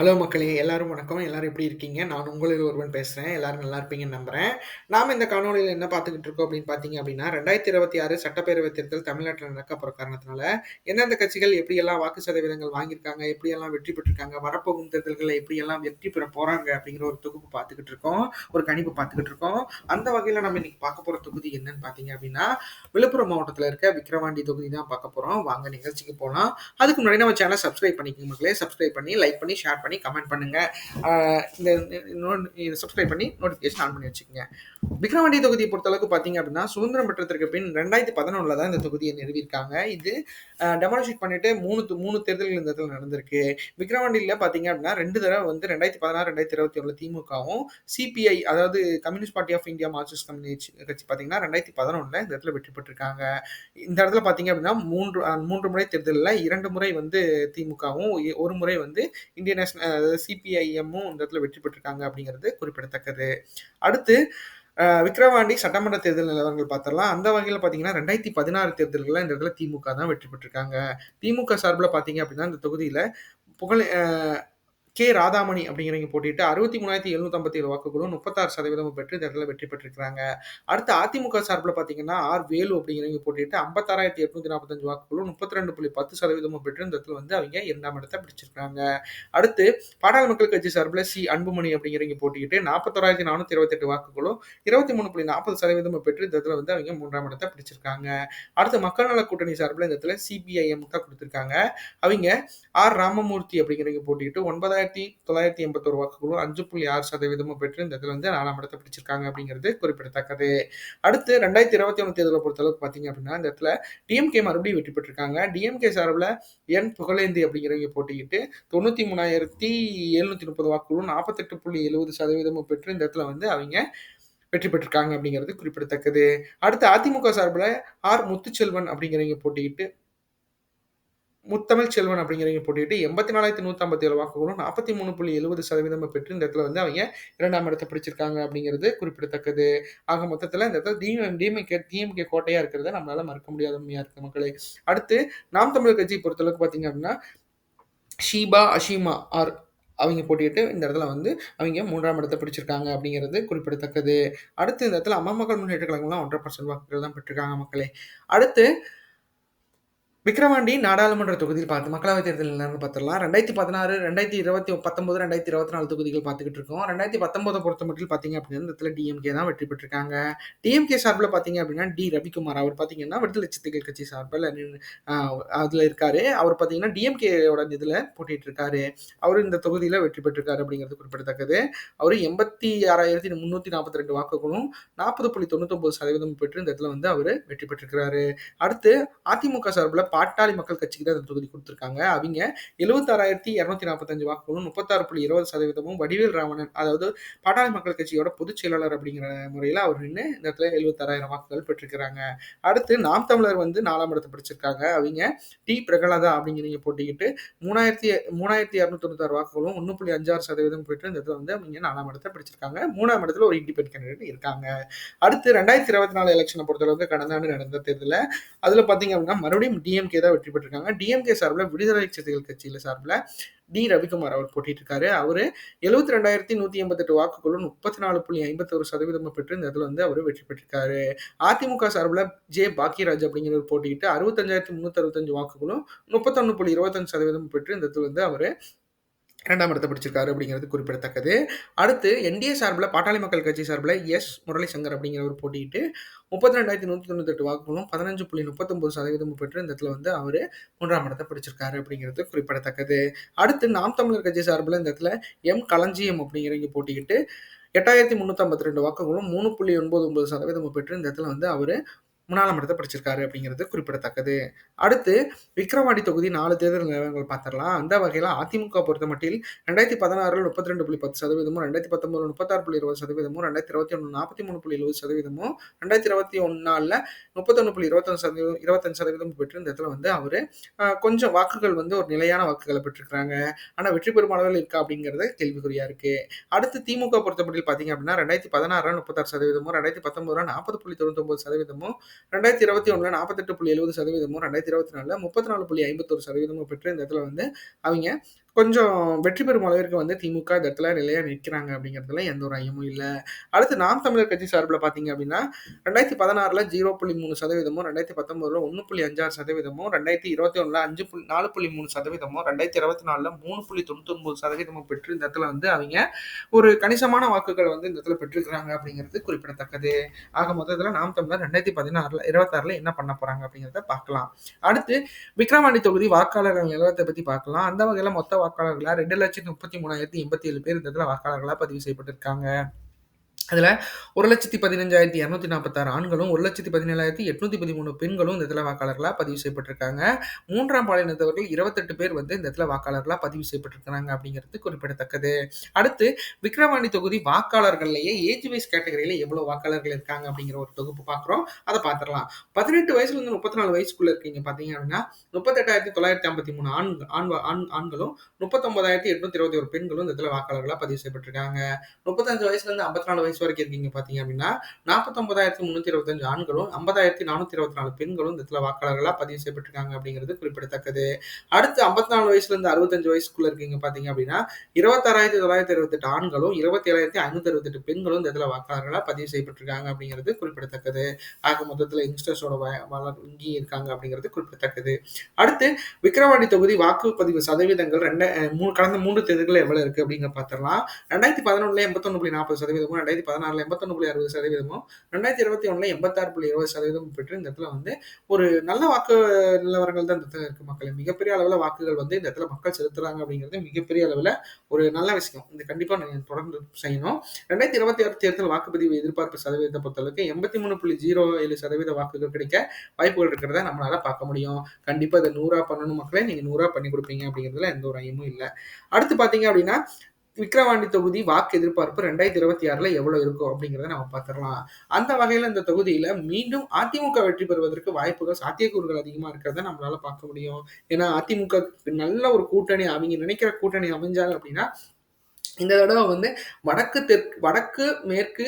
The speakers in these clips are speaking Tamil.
ஹலோ மக்களே எல்லாரும் வணக்கம். எல்லாரும் எப்படி இருக்கீங்க? நான் உங்களில் ஒருவன் பேசுகிறேன் எல்லாரும் நல்லா இருப்பீங்கன்னு நம்புறேன். நாம் இந்த காணொலியில் என்ன பார்த்துக்கிட்டு இருக்கோம் அப்படின்னு பார்த்தீங்க அப்படின்னா ரெண்டாயிரத்தி இருபத்தி ஆறு சட்டப்பேரவை தேர்தல் தமிழ்நாட்டில் நடக்க போகிற காரணத்தினால எந்தெந்த கட்சிகள் எப்படியெல்லாம் வாக்கு சதவீதங்கள் வாங்கியிருக்காங்க எப்படியெல்லாம் வெற்றி பெற்றிருக்காங்க வரப்போகும் தேர்தல்களில் எப்படியெல்லாம் வெற்றி பெற போகிறாங்க அப்படிங்கிற ஒரு தொகுப்பு பார்த்துக்கிட்டு இருக்கோம். ஒரு கணிப்பு பார்த்துக்கிட்டு இருக்கோம். அந்த வகையில் நம்ம இன்னைக்கு பார்க்க போகிற தொகுதி என்னன்னு பார்த்தீங்க அப்படின்னா விழுப்புரம் மாவட்டத்தில் இருக்க விக்ரவாண்டி தொகுதி தான் பார்க்க போகிறோம் வாங்க நிகழ்ச்சிக்கு போகலாம் அதுக்கு முன்னாடி நம்ம சேனல் சப்ஸ்கிரைப் பண்ணிக்கோங்க மக்களே. சப்ஸ்கிரைப் பண்ணி லைக் பண்ணி ஷேர் பண்ணி கமெண்ட் பண்ணுங்க. இந்த சப்ஸ்கிரைப் பண்ணி நோட்டிஃபிகேஷன் ஆன் பண்ணி வச்சுக்கோங்க. விக்ரவாண்டி தொகுதியை பொறுத்தளவுக்கு பார்த்தீங்க அப்படின்னா சுதந்திரம் பெற்றதற்கு பின் ரெண்டாயிரத்தி பதினொன்றில் தான் இந்த தொகுதியை நிறுவியிருக்காங்க. இது டெமாலிஷிட் பண்ணிட்டு மூணு மூணு தேர்தல்கள் இந்த இடத்துல நடந்திருக்கு. விக்ரவாண்டியில் பார்த்தீங்க அப்படின்னா ரெண்டு தடவை வந்து ரெண்டாயிரத்தி பதினாறு ரெண்டாயிரத்தி இருபத்தி ஒன்று திமுகவும் சிபிஐ அதாவது communist party of India Marxist communist கட்சி பார்த்தீங்கன்னா ரெண்டாயிரத்தி பதினொன்றில் இந்த இடத்துல வெற்றி பெற்றிருக்காங்க. இந்த இடத்துல பார்த்தீங்க அப்படின்னா மூன்று மூன்று முறை தேர்தலில் இரண்டு முறை வந்து திமுகவும் ஒரு முறை வந்து இந்தியன் நேஷனல் சிபிஐஎம்மும் இந்த இடத்துல வெற்றி பெற்றிருக்காங்க அப்படிங்கிறது குறிப்பிடத்தக்கது. அடுத்து விக்ரவாண்டி சட்டமன்ற தேர்தல் நிலவரங்கள் பார்த்தரலாம் அந்த வகையில் பார்த்தீங்கன்னா ரெண்டாயிரத்தி பதினாறு தேர்தல்களில் இந்த இடத்துல திமுக தான் வெற்றி பெற்றிருக்காங்க. திமுக சார்பில் பார்த்தீங்க அப்படின்னா இந்த தொகுதியில் புகழ் கே ராதாமணி அப்படிங்கிறவங்க போட்டிட்டு அறுபத்தி மூணாயிரத்தி எழுநூத்தி ஏழு வாக்குகளும் முப்பத்தாறு சதவீதம் பெற்று இந்த இடத்துல வெற்றி பெற்றிருக்கிறாங்க. அடுத்து அதிமுக சார்பில் பார்த்தீங்கன்னா ஆர் வேலு அப்படிங்கிறவங்க போட்டிட்டு ஐம்பத்தாறாயிரத்தி எட்நூத்தி நாற்பத்தஞ்சு வாக்குகளும் முப்பத்தி ரெண்டு புள்ளி பத்து சதவீதமும் பெற்று இந்த இடத்துல வந்து அவங்க இரண்டாம் இடத்தை பிடிச்சிருக்காங்க அடுத்து பாடாள மக்கள் கட்சி சார்பில் சி அன்புமணி அப்படிங்கிறவங்க போட்டிக்கிட்டு நாற்பத்தோராயிரத்தி நானூற்றி இருபத்தெட்டு வாக்குகளும் இருபத்தி மூணு புள்ளி நாற்பது சதவீதமும் பெற்று இந்த இடத்துல வந்து அவங்க மூன்றாம் இடத்தை பிடிச்சிருக்காங்க. அடுத்து மக்கள் நல கூட்டணி சார்பில் இந்த இடத்துல சிபிஐஎம் தான் கொடுத்துருக்காங்க. அவங்க ஆர் ராமமூர்த்தி அப்படிங்கிறவங்க போட்டிக்கிட்டு ஒன்பதாயிரத்தி தொள்ளாயிரத்தி எண்பத்தோரு வாக்குகளும் அஞ்சு புள்ளி ஆறு சதவீதமும் பெற்று இந்த இதில் வந்து நாலாம் இடத்தை பிடிச்சிருக்காங்க அப்படிங்கிறது குறிப்பிடத்தக்கது. அடுத்து ரெண்டாயிரத்தி இருபத்தி ஒன்று தேர்தலை பொறுத்தளவுக்கு பார்த்தீங்க அப்படின்னா இந்த இடத்துல டிஎம்கே மறுபடியும் வெற்றி பெற்றிருக்காங்க. டிஎம்கே சார்பில் என் புகழேந்தி அப்படிங்கிறவங்க போட்டிக்கிட்டு தொண்ணூற்றி மூணாயிரத்தி எழுநூற்றி முப்பது வாக்குகளும் நாற்பத்தெட்டு புள்ளி எழுபது சதவீதமும் பெற்று இந்த இடத்துல வந்து அவங்க வெற்றி பெற்றிருக்காங்க அப்படிங்கிறது குறிப்பிடத்தக்கது. அடுத்து அதிமுக சார்பில் ஆர் முத்துச்செல்வன் அப்படிங்கிறவங்க போட்டிக்கிட்டு முத்தமிழ் செல்வன் அப்படிங்கிறவங்க போட்டிட்டு எண்பத்தி நாலாயிரத்தி நூற்றி ஐம்பத்தி ஏழு வாக்குகளும் நாற்பத்தி மூணு புள்ளி எழுபது சதவீதம் பெற்று இந்த இடத்துல வந்து அவங்க இரண்டாம் இடத்தை பிடிச்சிருக்காங்க அப்படிங்கிறது குறிப்பிடத்தக்கது. ஆக மொத்தத்தில் இந்த இடத்துல டிஎம் டிஎம்கே டிஎம்கே கோட்டையாக இருக்கிறத நம்மளால மறக்க முடியாத உண்மையாக இருக்குது மக்களே. அடுத்து நாம் தமிழர் கட்சியை பொறுத்தளவுக்கு பார்த்தீங்க அப்படின்னா ஷீபா அஷீமா ஆர் அவங்க போட்டிட்டு இந்த இடத்துல வந்து அவங்க மூன்றாம் இடத்தை பிடிச்சிருக்காங்க அப்படிங்கிறது குறிப்பிடத்தக்கது. அடுத்து இந்த இடத்துல அம்மா மக்கள் முன்னேற்ற கழகம்லாம் ஒன்றரை பர்சன்ட் வாக்குகள் தான் பெற்றிருக்காங்க மக்களே. அடுத்து விக்ரவாண்டி நாடாளுமன்ற தொகுதியில் பார்த்து மக்களவைத் தேர்தல் என்னன்னு பார்த்துடலாம். ரெண்டாயிரத்தி பதினாறு ரெண்டாயிரத்தி இருபத்தி பத்தொம்பது ரெண்டாயிரத்தி இருபத்தி நாலு தொகுதிகள் பார்த்துக்கிட்டு இருக்கோம். ரெண்டாயிரத்தி பத்தொம்பதை பொறுத்த மட்டும் பார்த்தீங்க அப்படின்னா இந்த இடத்துல டிஎம்கே தான் வெற்றி பெற்றிருக்காங்க. டிஎம்கே சார்பில் பார்த்தீங்க அப்படின்னா டி ரவிக்குமார். அவர் பார்த்தீங்கன்னா விடுதலை சித்திகள் கட்சி சார்பில் அதில் இருக்கார். அவர் பார்த்தீங்கன்னா டிஎம்கேயோட இதில் போட்டிட்டு இருக்காரு. அவர் இந்த தொகுதியில் வெற்றி பெற்றிருக்காரு அப்படிங்கிறது குறிப்பிடத்தக்கது. அவர் எண்பத்தி ஆறாயிரத்தி முந்நூற்றி நாற்பத்தி ரெண்டு வாக்குகளும் நாற்பது புள்ளி தொண்ணூத்தொம்பது சதவீதம் பெற்று இந்த இடத்துல வந்து அவர் வெற்றி பெற்றிருக்கிறாரு. அடுத்து அதிமுக சார்பில் பாட்டாளி மக்கள் கட்சிக்கு தான் இந்த தொகுதி கொடுத்துருக்காங்க. அவங்க எழுபத்தாறாயிரத்தி இரநூத்தி நாற்பத்தஞ்சு வாக்குகளும் முப்பத்தாறு புள்ளி இருபது சதவீதமும் வடிவேல் ராவணன் அதாவது பாட்டாளி மக்கள் கட்சியோட பொதுச் செயலாளர் அப்படிங்கிற முறையில் அவர் நின்று இந்த இடத்துல எழுபத்தாறாயிரம் வாக்குகள் பெற்றிருக்கிறாங்க. அடுத்து நாம் தமிழர் வந்து நாலாம் இடத்தை பிடிச்சிருக்காங்க. அவங்க டி பிரகலாதா அப்படிங்கிறவங்க போட்டிக்கிட்டு மூணாயிரத்தி மூணாயிரத்தி இரநூத்தி தொண்ணூத்தாறு வாக்குகளும் ஒன்று புள்ளி அஞ்சாறு சதவீதம் பெற்று இந்த இடத்துல வந்து அவங்க நாலாம் இடத்தை பிடிச்சிருக்காங்க. மூணாம் இடத்துல ஒரு இண்டிபெண்ட் கேண்டிடேட் இருக்காங்க. அடுத்து ரெண்டாயிரத்தி இருபத்தி நாலு எலெக்ஷனை பொறுத்தளவுக்கு கடந்த ஆண்டு நடந்த தேர்தலில் அதில் பார்த்தீங்க அப்படின்னா மறுபடியும் டிஎம்கே தான் வெற்றி பெற்றிருக்காங்க. டிஎம்கே சார்பில் விடுதலை சிறுத்தைகள் கட்சியில் சார்பில் டி ரவிக்குமார் அவர் போட்டிட்டு இருக்காரு அவர் எழுபத்தி ரெண்டாயிரத்தி நூற்றி எண்பத்தெட்டு வாக்குகளும் முப்பத்தி நாலு புள்ளி ஐம்பத்தொரு சதவீதம் பெற்று இந்த இதில் வந்து அவர் வெற்றி பெற்றிருக்காரு. அதிமுக சார்பில் ஜே பாக்கியராஜ் அப்படிங்கிறவர் போட்டிக்கிட்டு அறுபத்தஞ்சாயிரத்தி முந்நூற்றி அறுபத்தஞ்சு வாக்குகளும் முப்பத்தொன்று புள்ளி இருபத்தஞ்சு சதவீதம் பெற்று இந்த இதில் வந்து அவர் இரண்டாம் இடத்தை பிடிச்சிருக்காரு அப்படிங்கிறது குறிப்பிடத்தக்கது. அடுத்து என்டிஏ சார்பில் பாட்டாளி மக்கள் கட்சி சார்பில் எஸ் முரளிசங்கர் அப்படிங்கிறவர் போட்டிட்டு முப்பத்தி ரெண்டாயிரத்தி நூற்றி தொண்ணூத்தெட்டு வாக்குகளும் பதினஞ்சு புள்ளி முப்பத்தொம்பது சதவீதம் பெற்று இந்த இடத்துல வந்து அவர் மூன்றாம் இடத்தை பிடிச்சிருக்காரு அப்படிங்கிறது குறிப்பிடத்தக்கது. அடுத்து நாம் தமிழர் கட்சி சார்பில் இந்த இடத்துல எம் களஞ்சியம் அப்படிங்கிறவங்க போட்டிக்கிட்டு எட்டாயிரத்தி முந்நூற்றம்பத்தி ரெண்டு வாக்குகளும் மூணு புள்ளி ஒன்பது ஒன்பது சதவீதம் பெற்று இந்த இடத்துல வந்து அவர் மூணாம் இடத்தை படிச்சிருக்காரு அப்படிங்கிறது குறிப்பிடத்தக்கது. அடுத்து விக்ரவாண்டி தொகுதி நாலு தேர்தல் நிலவரங்கள் பார்த்துடலாம். அந்த வகையில் அதிமுக பொறுத்த மட்டில் ரெண்டாயிரத்தி பதினாறில் முப்பத்தி ரெண்டு புள்ளி பத்து சதவீதமும் ரெண்டாயிரத்தி பத்தொன்பது முப்பத்தாறு புள்ளி இருபது சதவீதமும் ரெண்டாயிரத்தி இருபத்தி ஒன்று நாற்பத்தி மூணு புள்ளி எழுபது சதவீதமும் ரெண்டாயிரத்தி இருபத்தி ஒன்றாலில் முப்பத்தொன்று புள்ளி இருபத்தஞ்சு சதவீதம் இருபத்தஞ்சு சதவீதம் பெற்று இந்த இடத்துல வந்து அவர் கொஞ்சம் வாக்குகள் வந்து ஒரு நிலையான வாக்குகளை பெற்றிருக்கிறாங்க. ஆனால் வெற்றி பெறும் அளவில் இருக்கா அப்படிங்கிறது கேள்விக்குறியா இருக்கு. அடுத்து திமுக பொறுத்தமட்டில் பார்த்தீங்க அப்படின்னா ரெண்டாயிரத்தி பதினாறு முப்பத்தாறு சதவீதமும் ரெண்டாயிரத்தி பத்தொன்பது நாற்பது புள்ளி தொண்ணூத்தொம்பது சதவீதமும் ரெண்டாயிரத்தி இருபத்தி ஒன்றில் நாற்பத்தெட்டு புள்ளி எழுபது சதவீதமும் ரெண்டாயிரத்தி இருபத்தி நாலில் முப்பத்தி நாலு புள்ளி ஐம்பத்தொரு சதவீதமும் பெற்று இந்த இடத்துல வந்து அவங்க கொஞ்சம் வெற்றி பெறும் அளவிற்கு வந்து திமுக இந்த இடத்துல நிலையா நிற்கிறாங்க அப்படிங்கிறதுல எந்த ஒரு ஐயமும் இல்லை அடுத்து நாம் தமிழர் கட்சி சார்பில் பார்த்தீங்க அப்படின்னா, 2016ல 0.3 சதவீதமும், 2019ல 1.56 சதவீதமும், 2021ல 5 புள் 4.3 சதவீதமும், 2024ல 3.99 சதவீதமும் பெற்று இந்த இடத்துல வந்து அவங்க ஒரு கணிசமான வாக்குகள் வந்து இந்த இடத்துல பெற்றிருக்கிறாங்க அப்படிங்கிறது குறிப்பிடத்தக்கது. ஆக மொத்தத்தில் நாம் தமிழர் 2016ல 26ல என்ன பண்ண போறாங்க அப்படிங்கிறத பார்க்கலாம். அடுத்து விக்கிரவாண்டி தொகுதி வாக்காளர்கள் நிலவரத்தை பத்தி பார்க்கலாம். அந்த வகையில மொத்த வாக்காளர்களாக ரெண்டு லட்சத்தி முப்பத்தி மூணாயிரத்தி எண்பத்தி ஏழு பேர் இந்த இடத்துல வாக்காளர்களாக பதிவு செய்யப்பட்டிருக்காங்க. அதில் ஒரு லட்சத்தி பதினஞ்சாயிரத்தி இரநூத்தி நாற்பத்தாறு ஆண்களும் ஒரு லட்சத்தி பதினேழாயிரத்தி எட்நூற்றி பதிமூணு பெண்களும் இந்த இடத்துல வாக்காளர்களாக பதிவு செய்யப்பட்டிருக்காங்க. மூன்றாம் பாலினத்தவர்கள் இருபத்தெட்டு பேர் வந்து இந்த இடத்துல வாக்காளர்களாக பதிவு செய்யப்பட்டிருக்கிறாங்க அப்படிங்கிறது குறிப்பிடத்தக்கது. அடுத்து விக்ரவாணி தொகுதி வாக்காளர்கள்லேயே ஏஜ் வைஸ் கேட்டகரியில் எவ்வளோ வாக்காளர்கள் இருக்காங்க அப்படிங்கிற ஒரு தொகுப்பு பார்க்குறோம். அதை பார்த்துடலாம். பதினெட்டு வயசுலேருந்து முப்பத்தி நாலு வயசுக்குள்ளே இருக்கீங்க பார்த்தீங்க அப்படின்னா முப்பத்தெட்டாயிரத்தி தொள்ளாயிரத்தி ஐம்பத்தி மூணு ஆண் ஆண் ஆண் ஆண்களும் முப்பத்தொன்பதாயிரத்தி எட்நூத்தி இருபத்தி ஒரு பெண்களும் இந்த இடத்துல வாக்காளர்களாக பதிவு செய்யப்பட்டிருக்காங்க. முப்பத்தஞ்சு வயசுலேருந்து ஐம்பத்தி நாலு வயசு வரைக்கும் இருக்கீங்க பார்த்தீங்க அப்படின்னா நாற்பத்தொன்பதாயிரத்தி முந்நூற்றி இருபத்தஞ்சு ஆண்களும் ஐம்பதாயிரத்தி நானூற்றி இருபத்தி நாலு பெண்களும் இந்த இடத்துல வாக்காளர்களாக பதிவு செய்யப்பட்டிருக்காங்க அப்படிங்கிறது குறிப்பிடத்தக்கது. அடுத்து ஐம்பத்தி நாலு வயசுலேருந்து அறுபத்தஞ்சு வயசுக்குள்ளே இருக்கீங்க பார்த்தீங்க அப்படின்னா இருபத்தாறாயிரத்தி தொள்ளாயிரத்தி இருபத்தெட்டு ஆண்களும் இருபத்தி ஏழாயிரத்தி ஐநூற்றி அறுபத்தெட்டு பெண்களும் இந்த இடத்துல வாக்காளர்களாக பதிவு செய்யப்பட்டிருக்காங்க அப்படிங்கிறது குறிப்பிடத்தக்கது. ஆக மொத்தத்தில் யங்ஸ்டர்ஸோட வங்கி இருக்காங்க அப்படிங்கிறது குறிப்பிடத்தக்கது. அடுத்து விக்ரவாண்டி தொகுதி வாக்குப்பதிவு சதவீதங்கள் ரெண்டு மூணு கடந்த மூன்று தேர்தல்கள் எவ்வளவு இருக்கு அப்படிங்கிற பார்த்தலாம் ரெண்டாயிரத்தி பதினொன்றுல எண்பத்தொன்று புள்ளி நாற்பது சதவீதமும் ரெண்டாயிரத்தி 2016ல 81.60 சதவீதமும், 2021ல 86.20 சதவீதமும் பெற்று இந்த இடத்துல வந்து ஒரு நல்ல வாக்கு நிலவரங்கள் தான் இந்த இடத்துல இருக்கு மக்கள் மிகப்பெரிய அளவுல வாக்குகள் வந்து இந்த இடத்துல மக்கள் செலுத்துறாங்க அப்படிங்கிறது மிகப்பெரிய அளவுல ஒரு நல்ல விஷயம். இது கண்டிப்பா தொடர்ந்து செய்யணும். 2026 தேர்தல் வாக்குப்பதிவு எதிர்பார்ப்பு சதவீதத்தை பொறுத்தளவுக்கு 83.07 சதவீத வாக்குகள் கிடைக்க வாய்ப்புகள் இருக்கிறத நம்மளால பார்க்க முடியும். கண்டிப்பா இதை நூறா பண்ணணும் மக்களே. நீங்க நூறா பண்ணி கொடுப்பீங்க அப்படிங்கிறதுல எந்த ஒரு ஐயமும் இல்லை அடுத்து பார்த்தீங்க அப்படின்னா, விக்ரவாண்டி தொகுதி வாக்கு எதிர்பார்ப்பு 2026ல எவ்வளவு இருக்கும் அப்படிங்கிறத நம்ம பார்த்துறலாம். அந்த வகையில இந்த தொகுதியில மீண்டும் அதிமுக வெற்றி பெறுவதற்கு வாய்ப்புகள், சாத்தியக்கூறுகள் அதிகமா இருக்கிறத நம்மளால பார்க்க முடியும். ஏன்னா அதிமுக நல்ல ஒரு கூட்டணி அவங்க நினைக்கிற கூட்டணி அமைஞ்சாங்க அப்படின்னா, இந்த தடவை வந்து வடக்கு தெற்கு வடக்கு, மேற்கு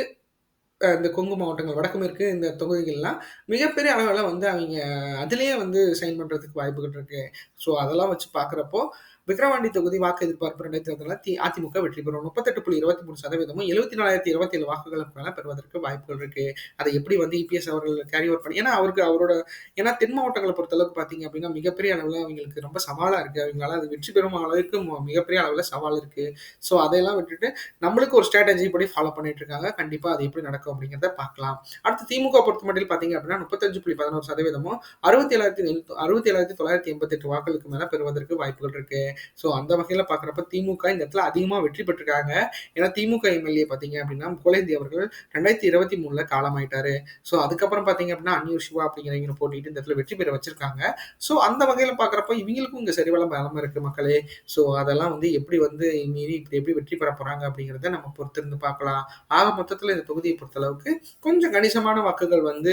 இந்த கொங்கு மாவட்டங்கள், வடக்கு மேற்கு இந்த தொகுதிகள்லாம் மிகப்பெரிய அளவில் வந்து அவங்க அதுலேயே வந்து சைன் பண்ணுறதுக்கு வாய்ப்புகள் இருக்கு. ஸோ அதெல்லாம் வச்சு பார்க்குறப்போ, விக்ரவாண்டி தொகுதி வாக்கு எதிர்பார்ப்பு ரெண்டாயிரத்தி இருபத்தி அதிமுக வெற்றி பெறும். 38.23 சதவீதமும் 74,027 வாக்குகளுக்கு மேலே பெறுவதற்கு வாய்ப்புகள் இருக்கு. அதை எப்படி வந்து இபிஎஸ் அவர்கள் கேரி ஓவர் பண்ணி ஏன்னா அவருக்கு அவரோட ஏன்னா தென் மாவட்டங்களை பொறுத்தளவுக்கு பார்த்தீங்க அப்படின்னா, மிகப்பெரிய அளவில் அவங்களுக்கு ரொம்ப சவாலாக இருக்கு. அவங்களால அது வெற்றி பெறும் அளவுக்கு மிகப்பெரிய அளவில் சவால் இருக்கு. ஸோ அதையெல்லாம் விட்டுட்டு நம்மளுக்கு ஒரு ஸ்ட்ராட்டஜி படி ஃபாலோ பண்ணிட்டு இருக்காங்க. கண்டிப்பா அது எப்படி நடக்கும் அப்படிங்கிறத பார்க்கலாம். அடுத்து திமுக பொறுத்த மட்டும் பார்த்தீங்க அப்படின்னா, 35.11 சதவீதமும் 67,988 வாக்குகளுக்கு மேல பெறுவதற்கு வாய்ப்புகள் இருக்கு. ஸோ அந்த வகையில பார்க்குறப்ப திமுக இந்த இடத்துல அதிகமா வெற்றி பெற்றிருக்காங்க. ஏன்னா திமுக எம்எல்ஏ பார்த்தீங்க அப்படின்னா, குலேந்தி அவர்கள் 2023ல காலமாயிட்டாரு. ஸோ அதுக்கப்புறம் பார்த்தீங்க அப்படின்னா, அன்னியூர் சிவா அப்படிங்கிறவங்க போட்டிட்டு இந்த இடத்துல வெற்றி பெற வச்சிருக்காங்க. ஸோ அந்த வகையில பார்க்குறப்ப இவங்களுக்கும் இங்கே சரிவளம் பலமாக இருக்குது மக்களே. ஸோ அதெல்லாம் வந்து எப்படி வந்து மீறி இப்படி எப்படி வெற்றி பெற போறாங்க அப்படிங்கிறத நம்ம பொறுத்திருந்து பார்க்கலாம். ஆக மொத்தத்துல இந்த தொகுதியை பொறுத்தளவுக்கு கொஞ்சம் கணிசமான வாக்குகள் வந்து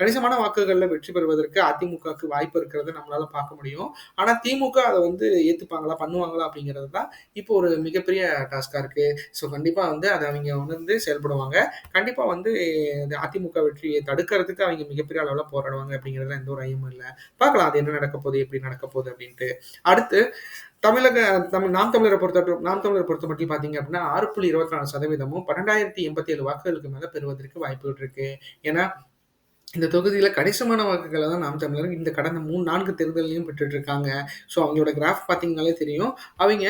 கணிசமான வாக்குகள்ல வெற்றி பெறுவதற்கு அதிமுகவுக்கு வாய்ப்பு இருக்கிறத நம்மளால பார்க்க முடியும். ஆனா திமுக அதை வந்து ஏற்றுப்பாங்களா பண்ணுவாங்களா அப்படிங்கிறது தான் இப்போ ஒரு மிகப்பெரிய டாஸ்காக இருக்குது ஸோ கண்டிப்பாக வந்து அதை அவங்க உணர்ந்து செயல்படுவாங்க. கண்டிப்பாக வந்து இந்த அதிமுக வெற்றியை தடுக்கிறதுக்கு அவங்க மிகப்பெரிய அளவில் போராடுவாங்க அப்படிங்கிறதுல எந்த ஒரு ஐயமும் இல்லை பார்க்கலாம் அது என்ன நடக்க போகுது, எப்படி நடக்க போகுது அப்படின்ட்டு. அடுத்து தமிழக தமிழ் நாம் தமிழரை பொறுத்தவரைக்கும் நாம் தமிழரை பொறுத்த மட்டும் பார்த்தீங்க அப்படின்னா, 6.24 சதவீதமும் 12,087 வாக்குகளுக்கு மேலே பெறுவதற்கு வாய்ப்புகள் இருக்கு. ஏன்னா இந்த தொகுதியில் கணிசமான வாக்குகளை தான் நாம் தமிழர் இந்த கடந்த மூணு நான்கு தேர்தலையும் பெற்றுட்டு இருக்காங்க. ஸோ அவங்களோட கிராஃப் பார்த்தீங்கனாலே தெரியும். அவங்க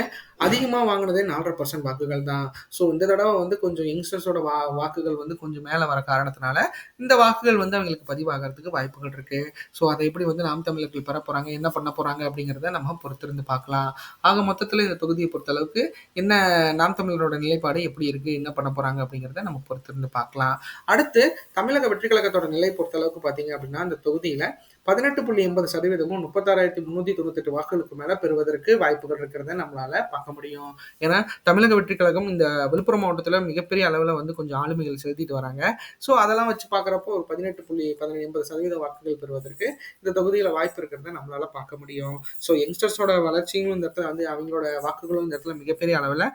அதிகமாக வாங்கினதே நாலரை பர்சன்ட் வாக்குகள் தான். ஸோ இந்த தடவை வந்து கொஞ்சம் யங்ஸ்டர்ஸோட வா வாக்குகள் வந்து கொஞ்சம் மேலே வர காரணத்தினால, இந்த வாக்குகள் வந்து அவங்களுக்கு பதிவாகிறதுக்கு வாய்ப்புகள் இருக்குது ஸோ அதை எப்படி வந்து நாம் தமிழர்கள் பெற போகிறாங்க என்ன பண்ண போகிறாங்க அப்படிங்கிறத நம்ம பொறுத்திருந்து பார்க்கலாம். ஆக மொத்தத்தில் இந்த தொகுதியை பொறுத்தளவுக்கு என்ன நாம் தமிழரோட நிலைப்பாடு எப்படி இருக்குது என்ன பண்ண போகிறாங்க அப்படிங்கிறத நம்ம பொறுத்திருந்து பார்க்கலாம். அடுத்து தமிழக வெற்றி கழகத்தோட நிலை பொறுத்தளவுக்கு பார்த்தீங்க அப்படின்னா, அந்த தொகுதியில் 18.80 சதவீதமும் 36,398 வாக்குகளுக்கு மேல பெறுவதற்கு வாய்ப்புகள் இருக்கிறத நம்மளால பார்க்க முடியும். ஏன்னா தமிழக வெற்றி கழகம் இந்த விழுப்புரம் மாவட்டத்துல மிகப்பெரிய அளவுல வந்து கொஞ்சம் ஆளுமைகள் செலுத்திட்டு வராங்க. ஸோ அதெல்லாம் வச்சு பார்க்குறப்போ ஒரு 18.80 சதவீத வாக்குகள் பெறுவதற்கு இந்த தொகுதியில வாய்ப்பு இருக்கிறத நம்மளால பார்க்க முடியும். ஸோ யங்ஸ்டர்ஸோட வளர்ச்சியும் இந்த இடத்துல வந்து அவங்களோட வாக்குகளும் இந்த இடத்துல மிகப்பெரிய அளவுல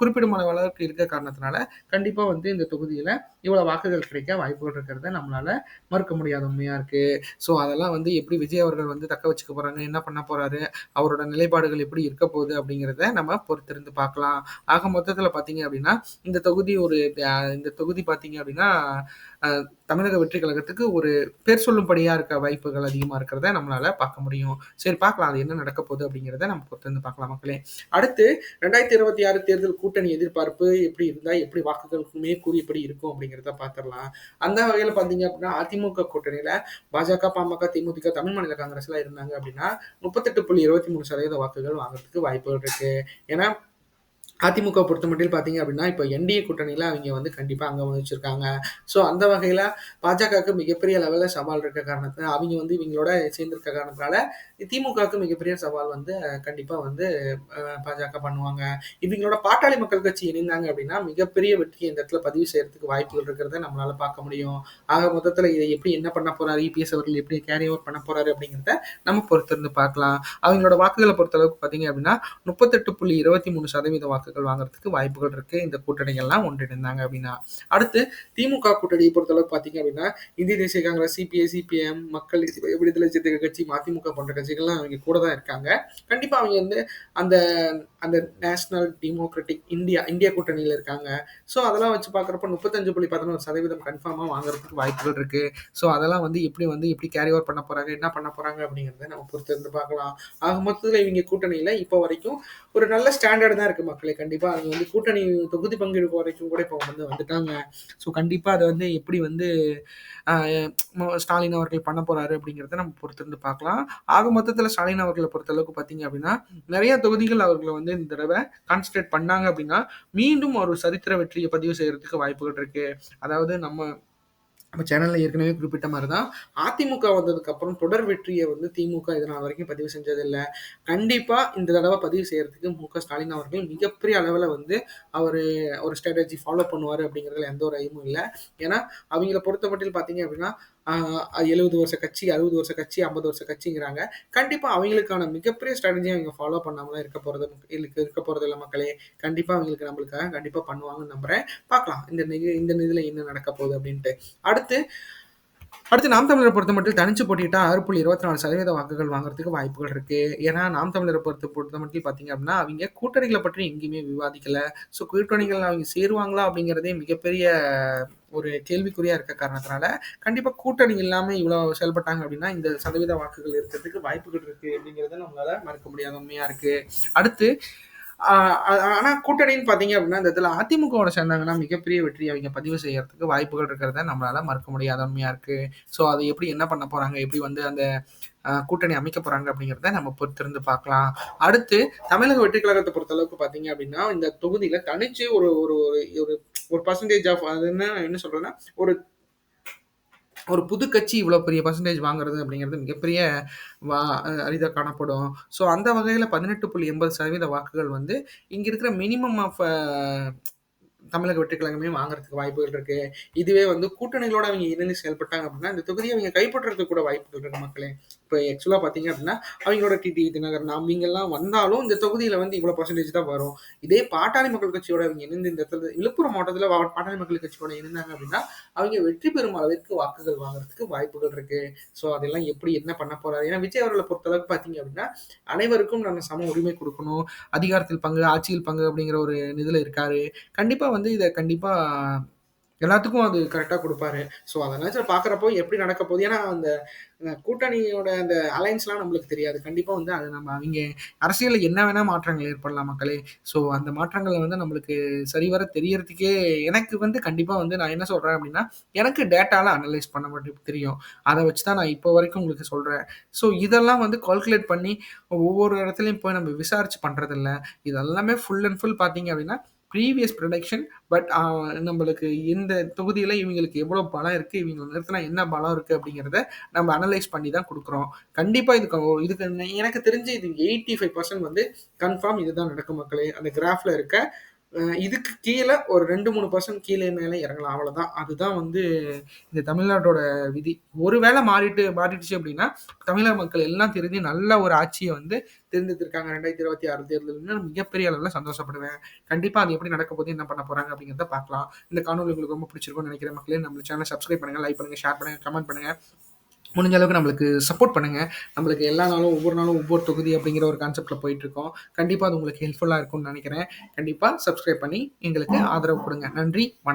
குறிப்பிடும் அளவுக்கு இருக்க காரணத்தினால, கண்டிப்பா வந்து இந்த தொகுதியில இவ்வளவு வாக்குகள் கிடைக்க வாய்ப்புகள் இருக்கிறத நம்மளால மறுக்க முடியாத உண்மையா இருக்கு. ஸோ அதெல்லாம் அதெல்லாம் வந்து எப்படி விஜய் அவர்கள் வந்து தக்க வச்சுக்க போறாங்க என்ன பண்ண போறாரு அவரோட நிலைப்பாடுகள் எப்படி இருக்க போகுது அப்படிங்கிறத நம்ம பொறுத்திருந்து பார்க்கலாம். ஆக மொத்தத்தில் பார்த்தீங்க அப்படின்னா இந்த தொகுதி ஒரு இந்த தொகுதி பார்த்தீங்க அப்படின்னா தமிழக வெற்றி கழகத்துக்கு ஒரு பேர் சொல்லும்படியா இருக்க வாய்ப்புகள் அதிகமா இருக்கிறத நம்மளால பார்க்க முடியும். சரி பார்க்கலாம். அது என்ன நடக்க போகுது அப்படிங்கிறத நம்ம பொறுத்திருந்து பார்க்கலாம் மக்களே. அடுத்து ரெண்டாயிரத்தி இருபத்தி ஆறு தேர்தல் கூட்டணி எதிர்பார்ப்பு எப்படி இருந்தா எப்படி வாக்குகளுக்குமே கூறியபடி இருக்கும் அப்படிங்கிறத பார்த்துடலாம். அந்த வகையில் பார்த்தீங்க அப்படின்னா அதிமுக கூட்டணியில பாஜக பாமக திமுக தமிழ் மாநில காங்கிரஸ் எல்லாம் இருந்தாங்க அப்படின்னா முப்பத்தெட்டு புள்ளி இருபத்தி மூணு சதவீத வாக்குகள் வாங்குறதுக்கு வாய்ப்புகள் இருக்கு. ஏன்னா அதிமுக பொறுத்த மட்டும் பார்த்தீங்க அப்படின்னா இப்போ என்டிஏ கூட்டணியில் அவங்க வந்து கண்டிப்பாக அங்கே வகிச்சிருக்காங்க ஸோ அந்த வகையில் பாஜகவுக்கு மிகப்பெரிய லெவலில் சவால் இருக்க காரணத்தை அவங்க வந்து இவங்களோட சேர்ந்திருக்க காரணத்தினால திமுகவுக்கு மிகப்பெரிய சவால் வந்து கண்டிப்பாக வந்து பாஜக பண்ணுவாங்க. இவங்களோட பாட்டாளி மக்கள் கட்சி இணைந்தாங்க அப்படின்னா மிகப்பெரிய வெற்றி இந்த இடத்துல பதிவு செய்யறதுக்கு வாய்ப்புகள் இருக்கிறத நம்மளால பார்க்க முடியும். ஆக மொத்தத்தில் இதை எப்படி என்ன பண்ண போறாரு? இபிஎஸ் அவர்கள் எப்படி கேரி அவுட் பண்ண போறாரு? அப்படிங்கிறத நம்ம பொறுத்திருந்து பார்க்கலாம். அவங்களோட வாக்குகளை பொறுத்த அளவுக்கு பார்த்தீங்க அப்படின்னா முப்பத்தெட்டு புள்ளி இருபத்தி மூணு சதவீத வாக்குகள் வாங்குறதுக்கு வாய்ப்புகள் இருக்கு. இந்த கூட்டணிகள்லாம் ஒன்றிணைந்தாங்க அப்படின்னா. அடுத்து திமுக கூட்டணியை பொறுத்தளவுக்கு பார்த்தீங்க அப்படின்னா இந்திய தேசிய காங்கிரஸ் சிபிஐ சிபிஎம் மக்கள் விடுதலை சிறுத்தைகள் கட்சி மதிமுக போன்ற கட்சிகள்லாம் அவங்க கூட தான் இருக்காங்க. கண்டிப்பாக அவங்க வந்து அந்த அந்த நேஷனல் டெமோக்ராட்டிக் இந்தியா இந்தியா கூட்டணியில் இருக்காங்க. ஸோ அதெல்லாம் வச்சு பார்க்குறப்ப முப்பத்தஞ்சு புள்ளி பதினோரு சதவீதம் கன்ஃபார்மாக வாங்குறதுக்கு வாய்ப்புகள் இருக்கு. ஸோ அதெல்லாம் வந்து எப்படி வந்து எப்படி கேரி ஓவர் பண்ண போகிறாங்க என்ன பண்ண போகிறாங்க அப்படிங்கிறத நம்ம பொறுத்து இருந்து பார்க்கலாம். ஆக மொத்தத்தில் இவங்க கூட்டணியில் இப்போ வரைக்கும் ஒரு நல்ல ஸ்டாண்டர்ட் தான் இருக்குது மக்களே. கண்டிப்பாக அவங்க வந்து கூட்டணி தொகுதி பங்கெடுப்பு வரைக்கும் கூட இப்போ வந்து வந்துட்டாங்க. ஸோ கண்டிப்பாக அதை வந்து எப்படி வந்து ஸ்டாலின் அவர்கள் பண்ண போகிறாரு அப்படிங்கிறத நம்ம பொறுத்திருந்து பார்க்கலாம். ஆக மொத்தத்தில் ஸ்டாலின் அவர்களை பொறுத்தளவுக்கு பார்த்தீங்க அப்படின்னா நிறைய தொகுதிகள் அவர்களை வந்து இந்த தடவை கான்சன்ட்ரேட் பண்ணாங்க அப்படின்னா மீண்டும் ஒரு சரித்திர வெற்றியை பதிவு செய்யறதுக்கு வாய்ப்புகள் இருக்கு. அதாவது நம்ம நம்ம சேனல்ல ஏற்கனவே குறிப்பிட்ட மாதிரி தான் அதிமுக வந்ததுக்கு அப்புறம் தொடர் வெற்றியை வந்து திமுக இதனால் வரைக்கும் பதிவு செஞ்சதில்லை. கண்டிப்பா இந்த தடவை பதிவு செய்யறதுக்கு மு க ஸ்டாலின் அவர்கள் மிகப்பெரிய அளவில் வந்து அவர் ஒரு ஸ்ட்ராட்டஜி ஃபாலோ பண்ணுவார் அப்படிங்கிறதுல எந்த ஒரு ஐயமும் இல்லை. ஏன்னா அவங்கள பொறுத்த மட்டும் பார்த்தீங்க அப்படின்னா எழுபது வருஷ கட்சி அறுபது வருஷ கட்சி ஐம்பது வருஷ கட்சிங்கிறாங்க. கண்டிப்பாக அவங்களுக்கான மிகப்பெரிய ஸ்ட்ராட்டஜி அவங்க ஃபாலோ பண்ணாமலாம் இருக்க போகிறது இருக்க இருக்க போகிறது இல்லை மக்களே. கண்டிப்பாக அவங்களுக்கு நம்மளுக்காக கண்டிப்பாக பண்ணுவாங்கன்னு நம்புறேன். பார்க்கலாம். இந்த நிதி இந்த நிதியில் என்ன நடக்க போகுது அப்படின்ட்டு. அடுத்து அடுத்து நாம் தமிழரை பொறுத்த மட்டும் தனிச்சு போட்டிட்டா ஆறு புள்ளி இருபத்தி நாலு சதவீத வாக்குகள் வாங்குறதுக்கு வாய்ப்புகள் இருக்கு. ஏன்னா நாம் தமிழரை பொறுத்த பொறுத்த மட்டும் பார்த்தீங்க அப்படின்னா அவங்க கூட்டணிகளை பற்றி எங்கேயுமே விவாதிக்கல. ஸோ கூட்டணிகள் அவங்க சேருவாங்களா அப்படிங்கிறதே மிகப்பெரிய ஒரு கேள்விக்குறியா இருக்க காரணத்தினால கண்டிப்பா கூட்டணி இல்லாம இவ்வளவு செயல்பட்டாங்க அப்படின்னா இந்த சதவீத வாக்குகள் இருக்கிறதுக்கு வாய்ப்புகள் இருக்கு அப்படிங்கறத நம்மளால மறுக்க முடியாத உண்மையா இருக்கு. அடுத்து ஆனா கூட்டணின்னு பாத்தீங்க அப்படின்னா இந்த இடத்துல அதிமுகவோட சேர்ந்தாங்கன்னா மிகப்பெரிய வெற்றி அவங்க பதிவு செய்யறதுக்கு வாய்ப்புகள் இருக்கிறத நம்மளால மறுக்க முடியாத உண்மையா இருக்கு. ஸோ அதை எப்படி என்ன பண்ண போறாங்க? எப்படி வந்து அந்த ஆஹ், கூட்டணி அமைக்க போறாங்க அப்படிங்கிறத நம்ம பொறுத்திருந்து பார்க்கலாம் அடுத்து தமிழக வெற்றி கழகத்தை பொறுத்த அளவுக்கு பாத்தீங்க அப்படின்னா இந்த தொகுதியில தனிச்சு ஒரு ஒரு ஒரு- ஒரு பர்சன்டேஜ் ஆஃப் அது என்ன என்ன சொல்றேன்னா ஒரு ஒரு புது கட்சி இவ்வளோ பெரிய பர்சன்டேஜ் வாங்குறது அப்படிங்கிறது மிகப்பெரிய வா அரிதாக காணப்படும். ஸோ அந்த வகையில் பதினெட்டு புள்ளி எண்பது சதவீத வாக்குகள் வந்து இங்கே இருக்கிற மினிமம் ஆஃப் தமிழக வெற்றி வாங்குறதுக்கு வாய்ப்புகள் இருக்கு. இதுவே வந்து கூட்டணிகளோட அவங்க இணைந்து செயல்பட்டாங்க அப்படின்னா இந்த தொகுதியை அவங்க கைப்பற்றுறதுக்கு கூட வாய்ப்புகள் இருக்கு மக்களே. இப்போ ஆக்சுவலாக பார்த்தீங்க அப்படின்னா அவங்களோட டிடி தினகரன் அவங்கெல்லாம் வந்தாலும் இந்த தொகுதியில் வந்து இவ்வளோ பர்சன்டேஜ் தான் வரும். இதே பாட்டாளி மக்கள் கட்சியோட அவங்க இணைந்து இந்த இடத்துல விழுப்புரம் மாவட்டத்தில் பாட்டாளி மக்கள் கட்சியோட இணைந்தாங்க அப்படின்னா அவங்க வெற்றி பெறும் அளவிற்கு வாக்குகள் வாங்குறதுக்கு வாய்ப்புகள் இருக்கு. ஸோ அதெல்லாம் எப்படி என்ன பண்ண போறாரு? ஏன்னா விஜய் அவர்களை பொறுத்தளவுக்கு பார்த்தீங்க அப்படின்னா அனைவருக்கும் நம்ம சம உரிமை கொடுக்கணும். அதிகாரத்தில் பங்கு ஆட்சியில் பங்கு அப்படிங்கிற ஒரு இதில் இருக்காரு. கண்டிப்பாக வந்து இதை கண்டிப்பாக எல்லாத்துக்கும் அது கரெக்டாக கொடுப்பாரு. ஸோ அதை சார் பார்க்குறப்போ எப்படி நடக்க போகுது? ஏன்னா அந்த கூட்டணியோட அந்த அலைன்ஸ்லாம் நம்மளுக்கு தெரியாது. கண்டிப்பாக வந்து அது நம்ம அவங்க அரசியலில் என்ன வேணால் மாற்றங்கள் ஏற்படலாம் மக்களே. ஸோ அந்த மாற்றங்களை வந்து நம்மளுக்கு சரிவர தெரியறதுக்கே எனக்கு வந்து கண்டிப்பாக வந்து நான் என்ன சொல்கிறேன் அப்படின்னா எனக்கு டேட்டாவில் அனலைஸ் பண்ண மட்டும் தெரியும். அதை வச்சு தான் நான் இப்போ வரைக்கும் உங்களுக்கு சொல்கிறேன் ஸோ இதெல்லாம் வந்து கால்குலேட் பண்ணி ஒவ்வொரு இடத்துலையும் போய் நம்ம விசாரிச்சு பண்ணுறதில்ல இதெல்லாமே ஃபுல் அண்ட் ஃபுல் பார்த்தீங்க அப்படின்னா ப்ரீவியஸ் ப்ரொடக்ஷன் பட் நம்மளுக்கு இந்த தொகுதியில் இவங்களுக்கு எவ்வளோ பலம் இருக்குது இவங்க நிறுத்தினா என்ன பலம் இருக்குது அப்படிங்கிறத நம்ம அனலைஸ் பண்ணி தான் கொடுக்குறோம் கண்டிப்பாக இதுக்கு இதுக்கு எனக்கு தெரிஞ்சு இது எயிட்டி ஃபைவ் பர்சன்ட் வந்து கன்ஃபார்ம் இதுதான் நடக்கும் மக்களே. அந்த கிராஃபில் இருக்க இதுக்கு கீழே ஒரு ரெண்டு மூணு பர்சன்ட் கீழே மேலே இறங்கலாம். அவ்வளோதான் அதுதான் வந்து இந்த தமிழ்நாட்டோட விதி. ஒருவேளை மாறிட்டு மாறிடுச்சு அப்படின்னா தமிழக மக்கள் எல்லாம் தெரிஞ்சு நல்ல ஒரு ஆட்சியை வந்து தெரிஞ்சிருக்காங்க ரெண்டாயிரத்தி இருபத்தி ஆறு தேர்தல்னு மிகப்பெரிய அளவில் சந்தோஷப்படுவேன். கண்டிப்பாக அது எப்படி நடக்க போது என்ன பண்ண போகிறாங்க அப்படிங்கிறத பார்க்கலாம். இந்த காணொலி உங்களுக்கு ரொம்ப பிடிச்சிருக்கும்னு நினைக்கிற மக்களே. நம்ம சேனல் சப்ஸ்கிரைப் பண்ணுங்கள் லைக் பண்ணுங்கள் ஷேர் பண்ணுங்கள் கமெண்ட் பண்ணுங்கள் முடிஞ்ச அளவுக்கு நம்மளுக்கு சப்போர்ட் பண்ணுங்கள் நம்மளுக்கு எல்லா நாளும் ஒவ்வொரு நாளும் ஒவ்வொரு தொகுதி அப்படிங்கிற ஒரு கான்செப்ட்டில் போயிட்டுருக்கோம் கண்டிப்பாக அது உங்களுக்கு ஹெல்ப்ஃபுல்லாக இருக்கும்னு நினைக்கிறேன். கண்டிப்பாக சப்ஸ்கிரைப் பண்ணி எங்களுக்கு ஆதரவு கொடுங்க. நன்றி வணக்கம்.